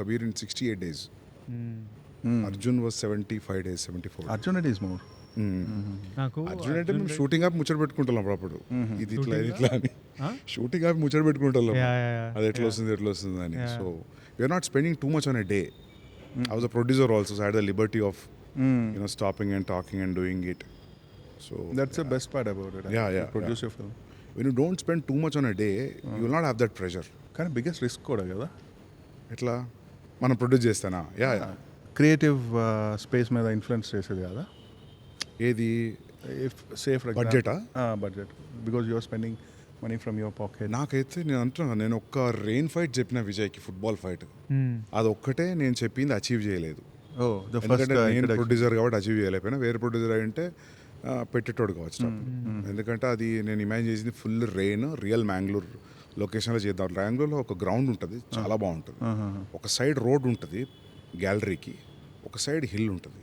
Kabir in sixty eight days Hmm. Arjun was seventy five days seventy four Arjun it is more నాకు అర్జున్ అంటే మేము shooting ఆపి ముచ్చట పెట్టుకుంటాం అప్పుడు ఇది ఇట్లా ఇది ఇట్లా అని? షూటింగ్ ఆపి ముచ్చట పెట్టుకుంటాం Yeah, yeah, yeah. అది ఎట్లా వస్తుంది ఎట్లా వస్తుంది అని. So you're not spending too much on a day I was a producer also so had the liberty of you know stopping and talking and doing it so that's the best part about it Yeah, yeah, produce your film when you don't spend too much on a day you will not have that pressure కానీ biggest risk కూడా కదా? ఎట్లా? మనం produce చేస్తానా? Yeah yeah creative space మీద influence చేసేది కదా? ఏది? ఇఫ్ సేఫ్ ఆ? Budget because you're spending money from your pocket నాకైతే నేను అంటున్నా నేను ఒక్క రెయిన్ ఫైట్ చెప్పిన విజయ్కి ఫుట్బాల్ ఫైట్ Hmm. అది ఒక్కటే నేను చెప్పింది అచీవ్ చేయలేదు. ఓ ద ఎందుకంటే నేను ఫస్ట్ ప్రొడ్యూసర్ కాబట్టి అచీవ్ చేయలేకపోయినా వేరే ప్రొడ్యూసర్ అంటే ఆ, పెట్టేటోడు కావచ్చు. డబ్బు. ఎందుకంటే అది నేను ఇమాజిన్ చేసింది ఫుల్ రెయిన్ రియల్ మ్యాంగ్లూర్ లొకేషన్లో చేద్దాం. మ్యాంగ్లూర్లో ఒక గ్రౌండ్ ఉంటుంది చాలా బాగుంటుంది. ఒక సైడ్ రోడ్ ఉంటుంది గ్యాలరీకి ఒక సైడ్ హిల్ ఉంటుంది.